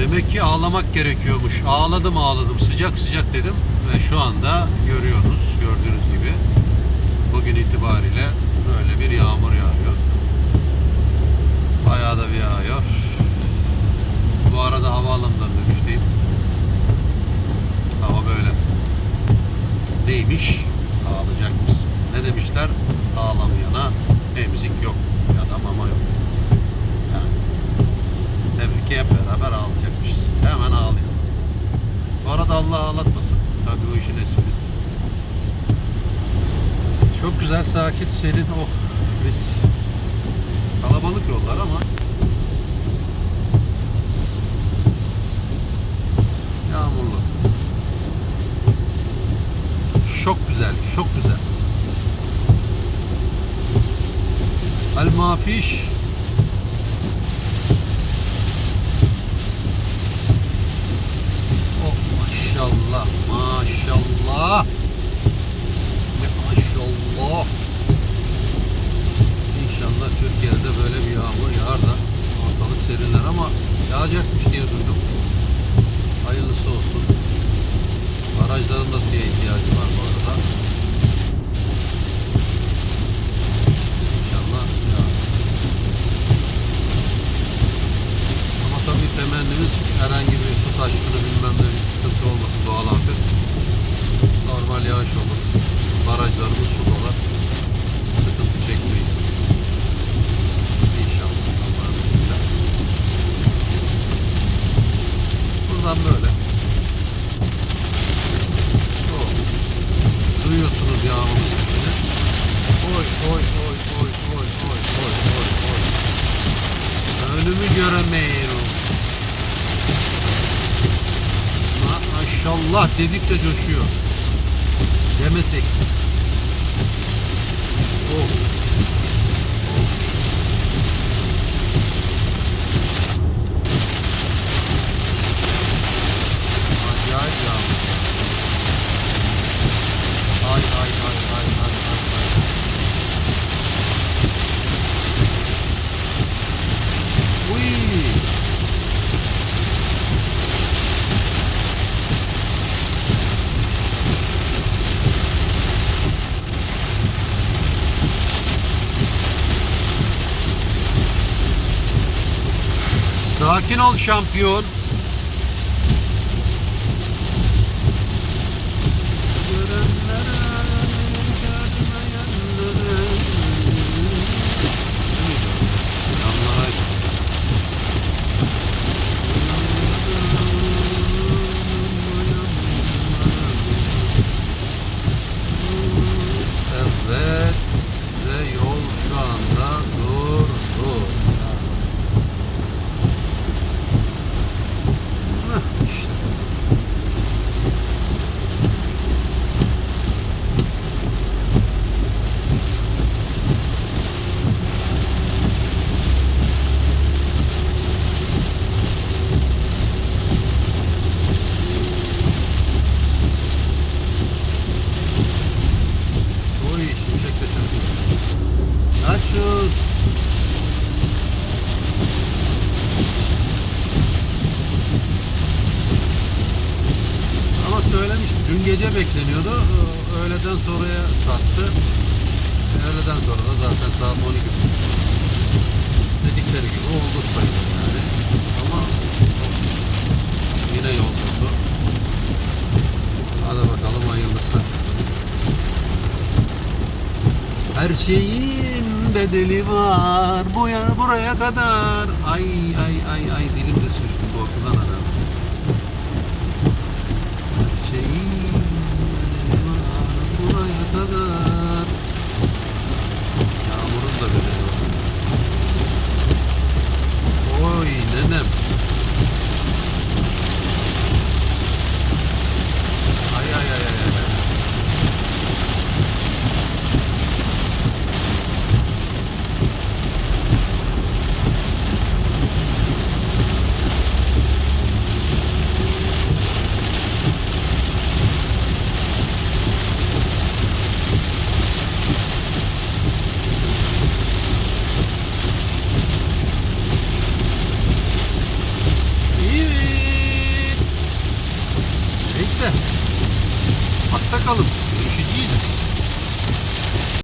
Demek ki ağlamak gerekiyormuş. Ağladım ağladım sıcak sıcak dedim ve şu anda görüyorsunuz gördüğünüz gibi bugün itibariyle böyle bir yağmur yağıyor. Bayağı da bir yağıyor. Bu arada havaalanından dönüşteyim. Hava böyle. Neymiş? Ağlayacakmışsın. Ne demişler? Ağlamayana emzik yok ya da mama yok. Yani demek ki hep beraber ağlayacakmışız. Hemen ağlayalım. Arada Allah ağlatmasın. Tabii bu işin esprisi. Çok güzel, sakin, serin. Oh, mis. Kalabalık yollar ama yağmurlu. Çok güzel, çok güzel. El mafiş. Oh maşallah, maşallah. Ya maşallah. İnşallah Türkiye'de böyle bir yağmur yağar da ortalık serinler ama yağacakmış diye duydum. Hayırlısı olsun. Barajların da suya ihtiyacı var bu arada. İnşallah yağar. Ama tabii temennimiz herhangi bir su taşkını bilmem ne bir sıkıntı olmasın doğal afet. Normal yağış olur. Barajlarımız su dolar. Sıkıntı çekmeyiz. İnşallah. Allah'ın izniyle. Buradan böyle. Oh. Duyuyorsunuz yağmurun sesini. Oy oy oy oy oy oy oy oy oy. Önümü göremiyorum. Ma- Maşallah dedik やめせおう Sakin ol şampiyon. Bekleniyordu. Ee, Öğleden sonraya sattı. E, Öğleden sonra da zaten saat 12. Dedikleri gibi oldu sayılır yani. Ama yine yol. Hadi bakalım hayırlısı. Her şeyin bedeli var bu ya buraya kadar. Ay ay ay ay dilim de sürçtü korkudan adam. Hatta kalın. Görüşeceğiz.